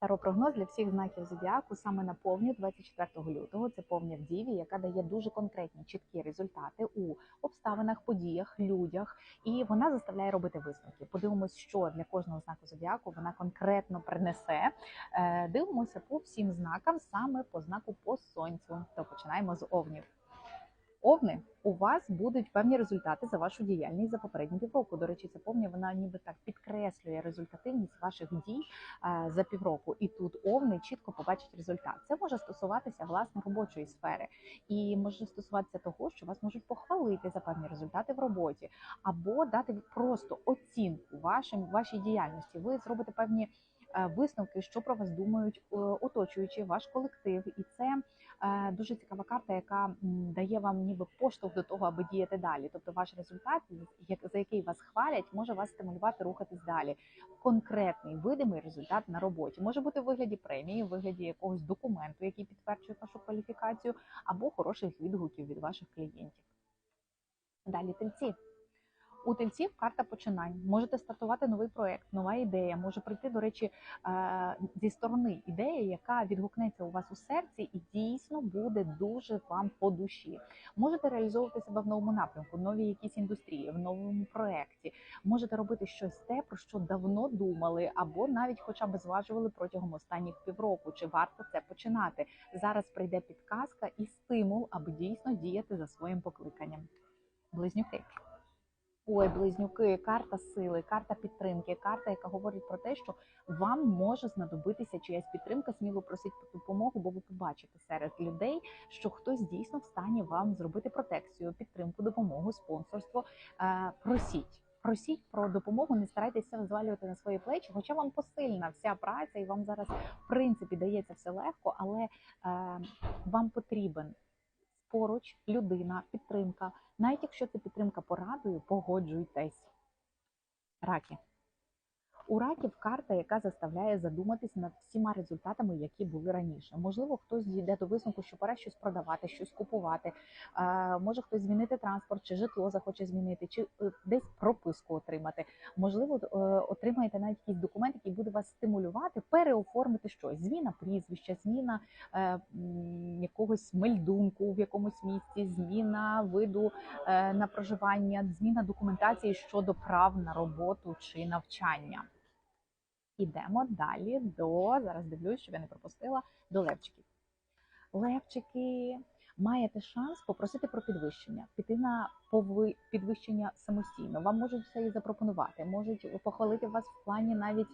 Таропрогноз для всіх знаків зодіаку саме на повню 24 лютого. Це повня в діві, яка дає дуже конкретні чіткі результати у обставинах, подіях, людях, і вона заставляє робити висновки. Подивимось, що для кожного знаку зодіаку вона конкретно принесе. Е, Дивимося по всім знакам, саме по знаку по сонцю. То починаємо з овнів. Овни, у вас будуть певні результати за вашу діяльність за попередні півроку. До речі, ця повня вона ніби так підкреслює результативність ваших дій е, за півроку. І тут овни чітко побачать результат. Це може стосуватися власне робочої сфери, і може стосуватися того, що вас можуть похвалити за певні результати в роботі, або дати просто оцінку вашим вашій діяльності. Ви зробите певні. Е, Висновки, що про вас думають е, оточуючи ваш колектив, і це е, дуже цікава карта, яка дає вам ніби поштовх до того, аби діяти далі. Тобто, ваш результат, за який вас хвалять, може вас стимулювати рухатись далі. Конкретний видимий результат на роботі може бути в вигляді премії, в вигляді якогось документу, який підтверджує вашу кваліфікацію, або хороших відгуків від ваших клієнтів. Далі тельці. У тельців карта починань. Можете стартувати новий проект, нова ідея. Може прийти, до речі, е, зі сторони ідея, яка відгукнеться у вас у серці і дійсно буде дуже вам по душі. Можете реалізовувати себе в новому напрямку, в новій якійсь індустрії, в новому проекті. Можете робити щось те, про що давно думали, або навіть хоча б зважували протягом останніх півроку. Чи варто це починати? Зараз прийде підказка і стимул, аби дійсно діяти за своїм покликанням. Близнюки. Ой, близнюки, карта сили, карта підтримки, карта, яка говорить про те, що вам може знадобитися чиясь підтримка, сміло просіть допомогу, бо ви побачите серед людей, що хтось дійсно в стані вам зробити протекцію, підтримку, допомогу, спонсорство. Е, Просіть. Просіть про допомогу, не старайтеся взвалювати на свої плечі, хоча вам посильна вся праця, і вам зараз в принципі дається все легко, але е, вам потрібен поруч людина, підтримка. Навіть якщо це підтримка порадою, погоджуйтесь. Раки. У раків карта, яка заставляє задуматись над всіма результатами, які були раніше. Можливо, хтось дійде до висновку, що пора щось продавати, щось купувати. Може хтось змінити транспорт, чи житло захоче змінити, чи е, десь прописку отримати. Можливо, е, отримаєте навіть якийсь документ, який буде вас стимулювати, переоформити щось. Зміна прізвища, зміна е, якогось мельдунку в якомусь місці, зміна виду на проживання, зміна документації щодо прав на роботу чи навчання. Ідемо далі до зараз. Дивлюсь, щоб я не пропустила до левчиків. Левчики, маєте шанс попросити про підвищення, піти на підвищення самостійно. Вам можуть все і запропонувати, можуть похвалити вас в плані навіть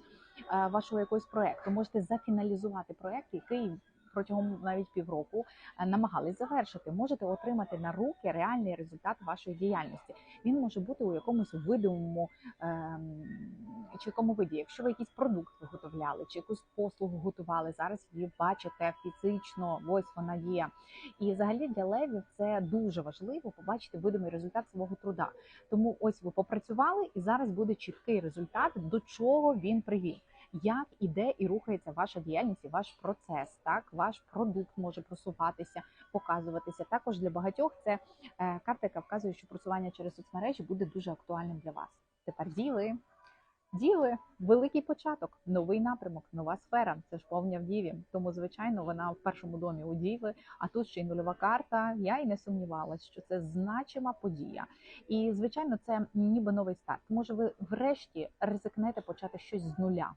е, вашого якогось проекту. Можете зафіналізувати проект, який протягом навіть півроку е, намагались завершити. Можете отримати на руки реальний результат вашої діяльності. Він може бути у якомусь видимому ем, чи якому виді. Якщо ви якийсь продукт виготовляли, чи якусь послугу готували, зараз її бачите фізично, ось вона є. І взагалі для левів це дуже важливо побачити видимий результат свого труда. Тому ось ви попрацювали, і зараз буде чіткий результат, до чого він привів. Як іде і рухається ваша діяльність і ваш процес, так ваш продукт може просуватися, показуватися. Також для багатьох це е, карта, яка вказує, що просування через соцмережі буде дуже актуальним для вас. Тепер діли. Діли, великий початок, новий напрямок, нова сфера. Це ж повня в діві. Тому, звичайно, вона в першому домі у діви. А тут ще й нульова карта. Я і не сумнівалась, що це значима подія. І звичайно, це ніби новий старт. Може, ви врешті ризикнете почати щось з нуля.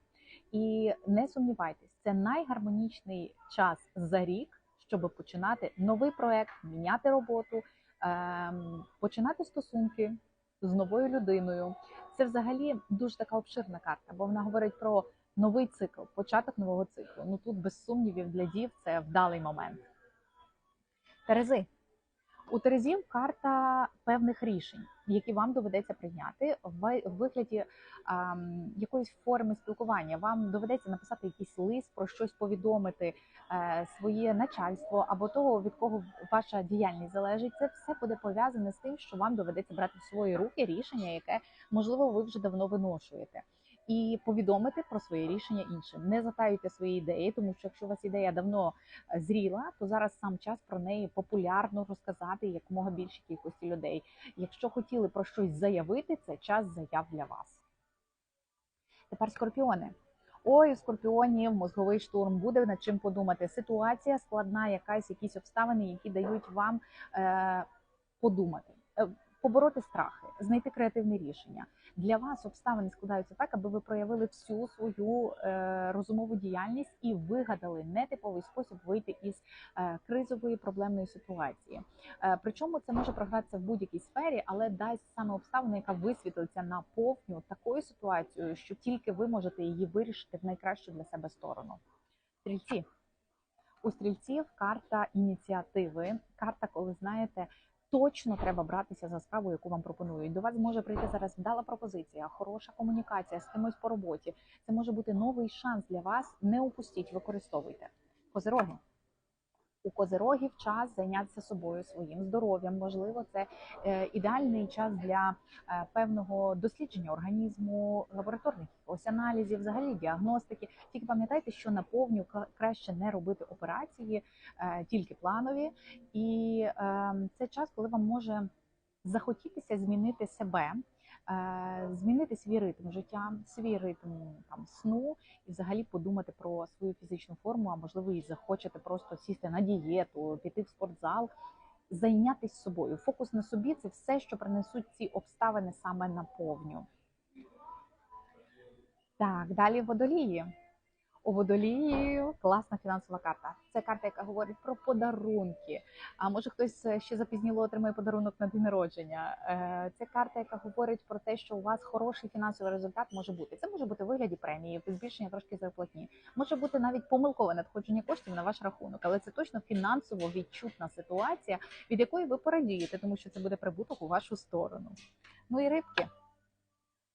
І не сумнівайтесь, це найгармонічний час за рік, щоб починати новий проект, міняти роботу, ем, починати стосунки з новою людиною. Це взагалі дуже така обширна карта, бо вона говорить про новий цикл, початок нового циклу. Ну тут без сумнівів для дів це вдалий момент. Терези. У Терезів карта певних рішень, які вам доведеться прийняти в вигляді ем, якоїсь форми спілкування. Вам доведеться написати якийсь лист про щось повідомити е, своє начальство або того, від кого ваша діяльність залежить. Це все буде пов'язане з тим, що вам доведеться брати в свої руки рішення, яке можливо ви вже давно виношуєте. І повідомити про свої рішення іншим. Не затаюйте свої ідеї, тому що якщо у вас ідея давно е, зріла, то зараз сам час про неї популярно розказати якомога більшій кількості людей. Якщо хотіли про щось заявити, це час заяв для вас. Тепер скорпіони. Ой, у скорпіонів мозговий штурм буде над чим подумати. Ситуація складна, якась якісь обставини, які дають вам е, подумати, е, побороти страхи, знайти креативне рішення. Для вас обставини складаються так, аби ви проявили всю свою е, розумову діяльність і вигадали нетиповий спосіб вийти із е, кризової проблемної ситуації. Е, причому це може програтися в будь-якій сфері, але дасть саме обставина, яка висвітлиться на повню такою ситуацією, що тільки ви можете її вирішити в найкращу для себе сторону. Стрільці. У стрільців карта ініціативи, карта, коли знаєте, точно треба братися за справу, яку вам пропонують. До вас може прийти зараз вдала пропозиція, хороша комунікація з кимось по роботі. Це може бути новий шанс для вас. Не упустіть, використовуйте. Козироги. У козирогів час зайнятися собою, своїм здоров'ям. Можливо, це е, ідеальний час для е, певного дослідження організму, лабораторних якихось аналізів, взагалі діагностики. Тільки пам'ятайте, що на повню краще не робити операції, е, тільки планові, і е, це час, коли вам може захотітися змінити себе. Е, Змінити свій ритм життя, свій ритм там сну і взагалі подумати про свою фізичну форму, а можливо, і захочете просто сісти на дієту, піти в спортзал, зайнятися собою. Фокус на собі це все, що принесуть ці обставини саме на повню. Так, далі водолії. У водолії класна фінансова карта. Це карта, яка говорить про подарунки. А може хтось ще запізніло отримає подарунок на день народження. Е, Це карта, яка говорить про те, що у вас хороший фінансовий результат може бути. Це може бути в вигляді премії, збільшення трошки зарплатні. Може бути навіть помилкове надходження коштів на ваш рахунок, але це точно фінансово відчутна ситуація, від якої ви порадієте, тому що це буде прибуток у вашу сторону. Ну і рибки.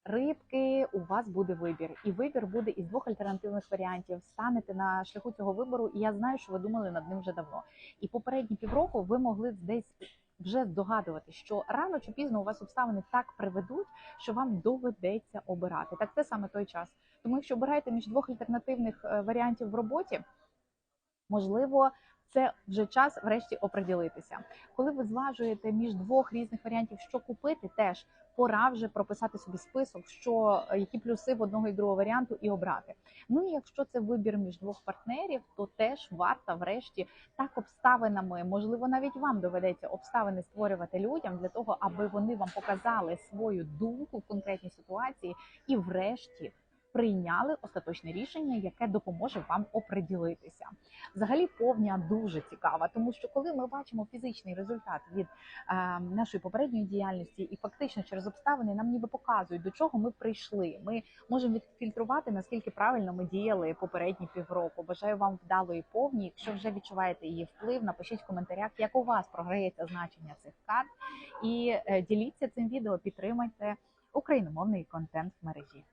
Рибки, у вас буде вибір, і вибір буде із двох альтернативних варіантів. Станете на шляху цього вибору, і я знаю, що ви думали над ним вже давно. І попередні півроку ви могли десь вже здогадувати, що рано чи пізно у вас обставини так приведуть, що вам доведеться обирати. Так це саме той час. Тому, якщо обираєте між двох альтернативних е, варіантів в роботі, можливо. Це вже час врешті оприділитися. Коли ви зважуєте між двох різних варіантів, що купити, теж пора вже прописати собі список, що е, які плюси в одного і другого варіанту, і обрати. Ну і якщо це вибір між двох партнерів, то теж варто врешті так обставинами, можливо, навіть вам доведеться обставини створювати людям для того, аби вони вам показали свою думку в конкретній ситуації, і врешті. Прийняли остаточне рішення, яке допоможе вам оприділитися. Взагалі, повня дуже цікава, тому що коли ми бачимо фізичний результат від е, нашої попередньої діяльності, і фактично через обставини нам ніби показують, до чого ми прийшли. Ми можемо відфільтрувати наскільки правильно ми діяли попередні півроку. Бажаю вам вдалої повні. Якщо вже відчуваєте її вплив, напишіть в коментарях, як у вас програється значення цих карт, і е, діліться цим відео, підтримайте україномовний контент в мережі.